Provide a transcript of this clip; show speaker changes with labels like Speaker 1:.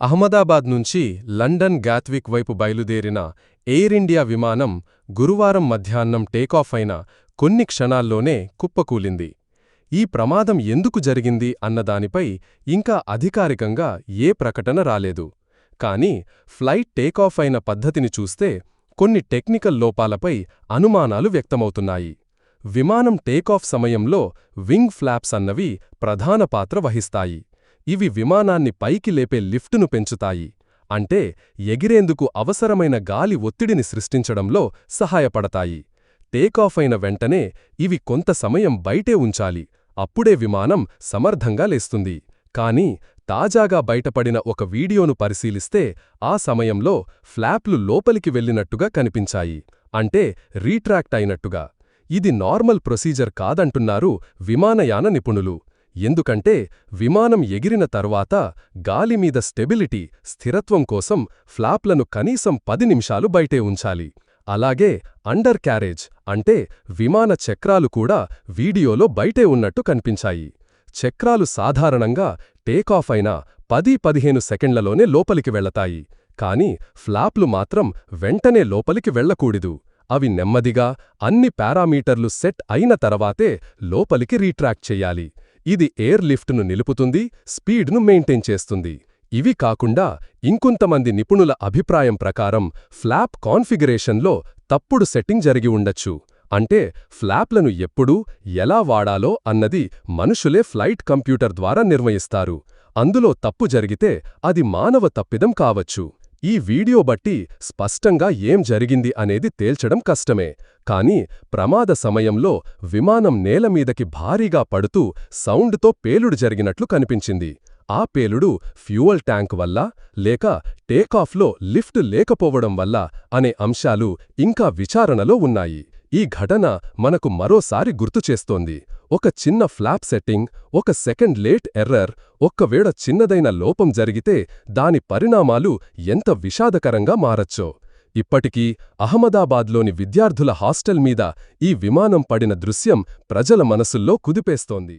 Speaker 1: అహ్మదాబాద్ నుంచి లండన్ గాత్విక్ వైపు బయలుదేరిన ఎయిర్ ఇండియా విమానం గురువారం మధ్యాహ్నం టేకాఫ్ అయిన కొన్ని క్షణాల్లోనే కుప్పకూలింది. ఈ ప్రమాదం ఎందుకు జరిగింది అన్నదానిపై ఇంకా అధికారికంగా ఏ ప్రకటన రాలేదు. కానీ ఫ్లైట్ టేకాఫ్ అయిన పద్ధతిని చూస్తే కొన్ని టెక్నికల్ లోపాలపై అనుమానాలు వ్యక్తమవుతున్నాయి. విమానం టేకాఫ్ సమయంలో వింగ్ ఫ్లాప్స్ అన్నవి ప్రధాన పాత్ర వహిస్తాయి. ఇవి విమానాన్ని పైకి లేపే లిఫ్టును పెంచుతాయి. అంటే ఎగిరేందుకు అవసరమైన గాలి ఒత్తిడిని సృష్టించడంలో సహాయపడతాయి. టేకాఫ్ అయిన వెంటనే ఇవి కొంత సమయం బయటే ఉంచాలి. అప్పుడే విమానం సమర్థంగా లేస్తుంది. కాని తాజాగా బయటపడిన ఒక వీడియోను పరిశీలిస్తే ఆ సమయంలో ఫ్లాప్లు లోపలికి వెళ్ళినట్టుగా కనిపించాయి. అంటే రీట్రాక్ట్ అయినట్టుగా. ఇది నార్మల్ ప్రొసీజర్ కాదంటున్నారు విమానయాన నిపుణులు. ఎందుకంటే విమానం ఎగిరిన తర్వాత గాలిమీద స్టెబిలిటీ స్థిరత్వం కోసం ఫ్లాప్లను కనీసం పది నిమిషాలు బయటే ఉంచాలి. అలాగే అండర్ క్యారేజ్ అంటే విమాన చక్రాలు కూడా వీడియోలో బయటే ఉన్నట్టు కనిపించాయి. చక్రాలు సాధారణంగా టేకాఫ్ అయిన పది పదిహేను సెకండ్లలోనే లోపలికి వెళతాయి. కాని ఫ్లాప్లు మాత్రం వెంటనే లోపలికి వెళ్ళకూడదు అవి నెమ్మదిగా అన్ని పారామీటర్లు సెట్ అయిన తర్వాతే లోపలికి రీట్రాక్ట్ చెయ్యాలి ఇది ఎయిర్ లిఫ్ట్ను నిలుపుతుంది స్పీడ్ను మెయింటైన్ చేస్తుంది. ఇవి కాకుండా ఇంకొంతమంది నిపుణుల అభిప్రాయం ప్రకారం ఫ్లాప్ కాన్ఫిగరేషన్లో తప్పుడు సెట్టింగ్ జరిగి ఉండొచ్చు. అంటే ఫ్లాప్లను ఎప్పుడు ఎలా వాడాలో అన్నది మనుషులే ఫ్లైట్ కంప్యూటర్ ద్వారా నిర్వహిస్తారు అందులో తప్పు జరిగితే అది మానవ తప్పిదం కావచ్చు. ఈ వీడియో బట్టి స్పష్టంగా ఏం జరిగింది అనేది తేల్చడం కష్టమే. కాని ప్రమాద సమయంలో విమానం నేలమీదకి భారీగా పడుతూ సౌండ్తో పేలుడు జరిగినట్లు కనిపించింది. ఆ పేలుడు ఫ్యూయల్ ట్యాంక్ వల్ల లేక టేకాఫ్లో లిఫ్ట్ లేకపోవడం వల్ల అనే అంశాలు ఇంకా విచారణలో ఉన్నాయి. ఈ ఘటన మనకు మరోసారి గుర్తుచేస్తోంది ఒక చిన్న ఫ్లాప్ సెట్టింగ్ ఒక సెకండ్ లేట్ ఎర్రర్ ఒక్కవేళ చిన్నదైన లోపం జరిగితే దాని పరిణామాలు ఎంత విషాదకరంగా మారచ్చో. ఇప్పటికీ అహ్మదాబాద్లోని విద్యార్థుల హాస్టల్ మీద ఈ విమానం పడిన దృశ్యం ప్రజల మనసుల్లో కుదిపేస్తోంది.